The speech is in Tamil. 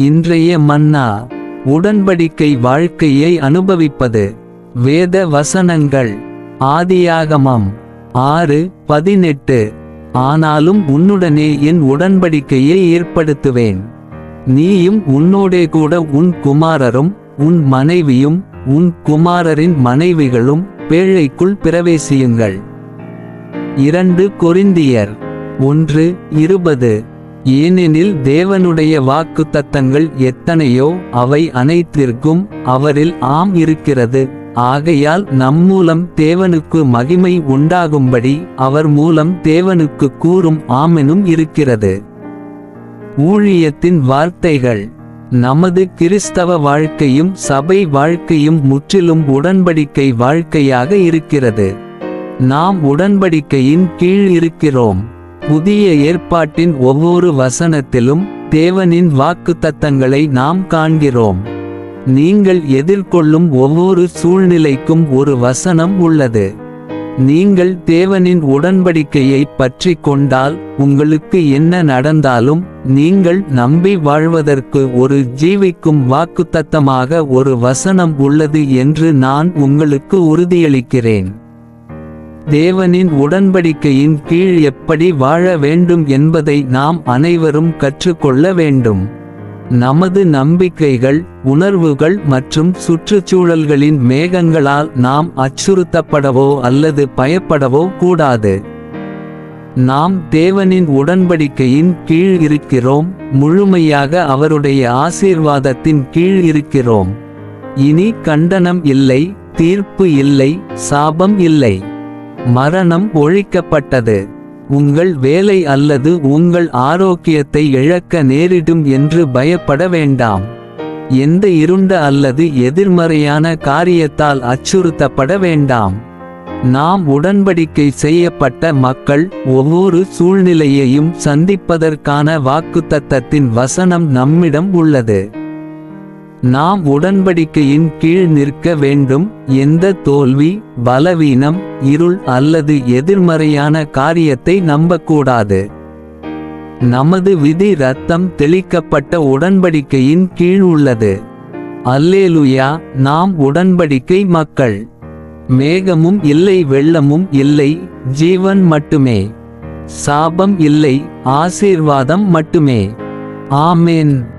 இன்றைய மன்னா உடன்படிக்கை வாழ்க்கையை அனுபவிப்பது. வேத வசனங்கள். ஆதியாகமம் ஆறு பதினெட்டு. ஆனாலும் உன்னுடனே என் உடன்படிக்கையை ஏற்படுத்துவேன். நீயும் உன்னோடே கூட உன் குமாரரும் உன் மனைவியும் உன் குமாரரின் மனைவிகளும் பேழைக்குள் பிரவேசியுங்கள். இரண்டு கொரிந்தியர் ஒன்று இருபது. ஏனெனில் தேவனுடைய வாக்குத்தத்தங்கள் எத்தனையோ அவை அனைத்திற்கும் அவரில் ஆம் இருக்கிறது. ஆகையால் நம்மூலம் தேவனுக்கு மகிமை உண்டாகும்படி அவர் மூலம் தேவனுக்கு கூறும் ஆமெனும் இருக்கிறது. ஊழியத்தின் வார்த்தைகள். நமது கிறிஸ்தவ வாழ்க்கையும் சபை வாழ்க்கையும் முற்றிலும் உடன்படிக்கை வாழ்க்கையாக இருக்கிறது. நாம் உடன்படிக்கையின் கீழ் இருக்கிறோம். புதிய ஏற்பாட்டின் ஒவ்வொரு வசனத்திலும் தேவனின் வாக்குத்தத்தங்களை நாம் காண்கிறோம். நீங்கள் எதிர்கொள்ளும் ஒவ்வொரு சூழ்நிலைக்கும் ஒரு வசனம் உள்ளது. நீங்கள் தேவனின் உடன்படிக்கையை பற்றி கொண்டால் உங்களுக்கு என்ன நடந்தாலும் நீங்கள் நம்பி வாழ்வதற்கு ஒரு ஜீவிக்கும் வாக்குத்தத்தமாக ஒரு வசனம் உள்ளது என்று நான் உங்களுக்கு உறுதியளிக்கிறேன். தேவனின் உடன்படிக்கையின் கீழ் எப்படி வாழ வேண்டும் என்பதை நாம் அனைவரும் கற்றுக்கொள்ள வேண்டும். நமது நம்பிக்கைகள் உணர்வுகள் மற்றும் சுற்றுச்சூழல்களின் மேகங்களால் நாம் அச்சுறுத்தப்படவோ அல்லது பயப்படவோ கூடாது. நாம் தேவனின் உடன்படிக்கையின் கீழ் இருக்கிறோம் முழுமையாக அவருடைய ஆசீர்வாதத்தின் கீழ் இருக்கிறோம். இனி கண்டனம் இல்லை தீர்ப்பு இல்லை சாபம் இல்லை. மரணம் ஒழிக்கப்பட்டது. உங்கள் வேலை அல்லது உங்கள் ஆரோக்கியத்தை இழக்க நேரிடும் என்று பயப்பட வேண்டாம். எந்த இருண்ட அல்லது எதிர்மறையான காரியத்தால் அச்சுறுத்தப்பட வேண்டாம். நாம் உடன்படிக்கை செய்யப்பட்ட மக்கள் ஒவ்வொரு சூழ்நிலையையும் சந்திப்பதற்கான வாக்குத்தத்தத்தின் வசனம் நம்மிடம் உள்ளது. நாம் உடன்படிக்கையின் கீழ் நிற்க வேண்டும். எந்த தோல்வி பலவீனம் இருள் அல்லது எதிர்மறையான காரியத்தை நம்பக்கூடாது. நமது விதி ரத்தம் தெளிக்கப்பட்ட உடன்படிக்கையின் கீழ் உள்ளது. அல்லேலுயா நாம் உடன்படிக்கை மக்கள். மேகமும் இல்லை வெள்ளமும் இல்லை ஜீவன் மட்டுமே. சாபம் இல்லை ஆசீர்வாதம் மட்டுமே. ஆமேன்.